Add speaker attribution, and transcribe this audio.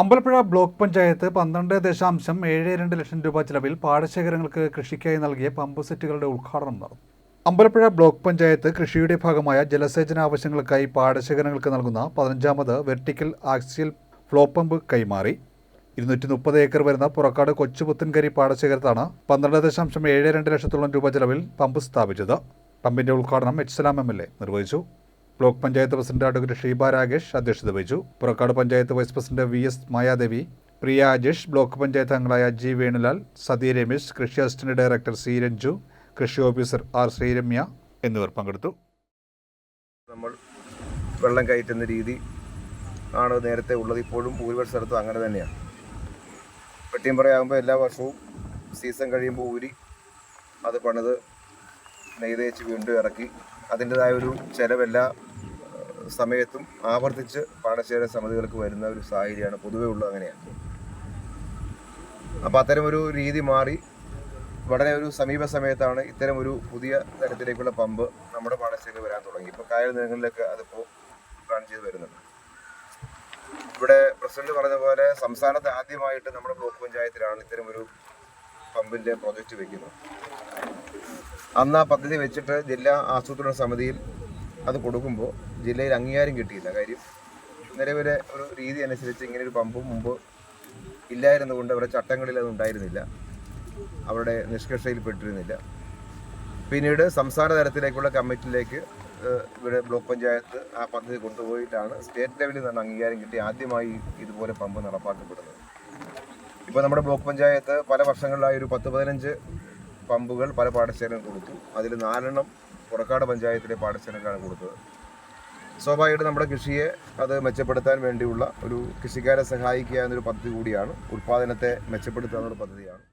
Speaker 1: Ambalappuzha block panchayat പന്ത്രണ്ട് ദശാംശം ഏഴ് രണ്ട് ലക്ഷം രൂപ ചിലവിൽ പാടശേഖരങ്ങൾക്ക് കൃഷിക്കായി നൽകിയ പമ്പ് സെറ്റുകളുടെ ഉദ്ഘാടനം നടന്നു. അമ്പലപ്പുഴ ബ്ലോക്ക് പഞ്ചായത്ത് കൃഷിയുടെ ഭാഗമായ ജലസേചന ആവശ്യങ്ങൾക്കായി പാടശേഖരങ്ങൾക്ക് നൽകുന്ന പതിനഞ്ചാമത് വെർട്ടിക്കൽ ആക്സിയൽ ഫ്ലോ പമ്പ് കൈമാറി. ഇരുന്നൂറ്റി മുപ്പത് ഏക്കർ വരുന്ന പുറക്കാട് കൊച്ചുപുത്തൻകരി പാടശേഖരത്താണ് പന്ത്രണ്ട് ദശാംശം ഏഴ് രണ്ട് ലക്ഷത്തോളം രൂപ ചിലവിൽ പമ്പ് സ്ഥാപിച്ചത്. പമ്പിന്റെ ഉദ്ഘാടനം H Salam M L A നിർവഹിച്ചു. Block panchayat president advocate Sheeba Rakesh അധ്യക്ഷത വഹിച്ചു. Purakkad panchayat vice president V S Mayadevi Priya Ajesh block panchayat അംഗങ്ങളായ ജി വേണുലാൽ സതി രമേശ് കൃഷി അസിസ്റ്റന്റ് ഡയറക്ടർ സി രഞ്ജു കൃഷി ഓഫീസർ ആർ ശ്രീരമ്യ എന്നിവർ പങ്കെടുത്തു.
Speaker 2: നമ്മൾ വെള്ളം കയറ്റുന്ന രീതി ആണ് നേരത്തെ ഉള്ളത്. ഇപ്പോഴും ഭൂരിപക്ഷ സ്ഥലത്തും അങ്ങനെ തന്നെയാണ്. വെട്ടിയമ്പറയാകുമ്പോൾ എല്ലാ വർഷവും സീസൺ കഴിയുമ്പോൾ ഊരി അത് പണിത് നെയ്തേച്ച് വീണ്ടും ഇറക്കി. അതിന്റെതായ ഒരു ചിലവെല്ലാ സമയത്തും ആവർത്തിച്ച് പാടശേഖര സമിതികൾക്ക് വരുന്ന ഒരു സാഹചര്യമാണ് പൊതുവേ ഉള്ളത് അങ്ങനെയാണ്. അപ്പോൾ അത്തരം ഒരു രീതി മാറി വളരെ ഒരു സമീപ സമയത്താണ് ഇത്തരം ഒരു പുതിയ തരത്തിലേക്കുള്ള പമ്പ് നമ്മുടെ പാടശേഖര വരാൻ തുടങ്ങി. ഇപ്പോൾ കായൽ നിലങ്ങളിലൊക്കെ അതിപ്പോൾ പ്ലാൻ ചെയ്ത് വരുന്നുണ്ട്. ഇവിടെ പ്രസിഡന്റ് പറഞ്ഞ പോലെ സംസ്ഥാനത്ത് ആദ്യമായിട്ട് നമ്മുടെ ബ്ലോക്ക് പഞ്ചായത്തിലാണ് ഇത്തരം ഒരു പമ്പിന്റെ പ്രോജക്റ്റ് വെക്കുന്നത്. അന്ന് ആ പദ്ധതി വെച്ചിട്ട് ജില്ലാ ആസൂത്രണ സമിതിയിൽ അത് കൊടുക്കുമ്പോൾ ജില്ലയിൽ അംഗീകാരം കിട്ടിയില്ല. കാര്യം നിലവിലെ ഒരു രീതി അനുസരിച്ച് ഇങ്ങനെ ഒരു പമ്പ് മുമ്പ് ഇല്ലായിരുന്നുകൊണ്ട് അവരുടെ ചട്ടങ്ങളിൽ അത് ഉണ്ടായിരുന്നില്ല. അവരുടെ നിഷ്കർഷയിൽ പെട്ടിരുന്നില്ല. പിന്നീട് സംസ്ഥാന തലത്തിലേക്കുള്ള കമ്മിറ്റിയിലേക്ക് ഇവിടെ ബ്ലോക്ക് പഞ്ചായത്ത് ആ പദ്ധതി കൊണ്ടുപോയിട്ടാണ് സ്റ്റേറ്റ് ലെവലിൽ നിന്നാണ് അംഗീകാരം കിട്ടി. ആദ്യമായി ഇതുപോലെ പമ്പ് നടപ്പാക്കപ്പെടുന്നത്. ഇപ്പോൾ നമ്മുടെ ബ്ലോക്ക് പഞ്ചായത്ത് പല വർഷങ്ങളിലായി ഒരു പത്ത് പതിനഞ്ച് പമ്പുകൾ പല പാടശേഖരം കൊടുത്തു. അതിൽ നാലെണ്ണം പുറക്കാട് പഞ്ചായത്തിലെ പാടശേഖരക്കാണ് കൊടുത്തത്. സ്വാഭാവികമായിട്ട് നമ്മുടെ കൃഷിയെ അത് മെച്ചപ്പെടുത്താൻ വേണ്ടിയുള്ള ഒരു കൃഷിക്കാരെ സഹായിക്കുക എന്നൊരു പദ്ധതി കൂടിയാണ്. ഉൽപ്പാദനത്തെ മെച്ചപ്പെടുത്തുക എന്നൊരു പദ്ധതിയാണ്.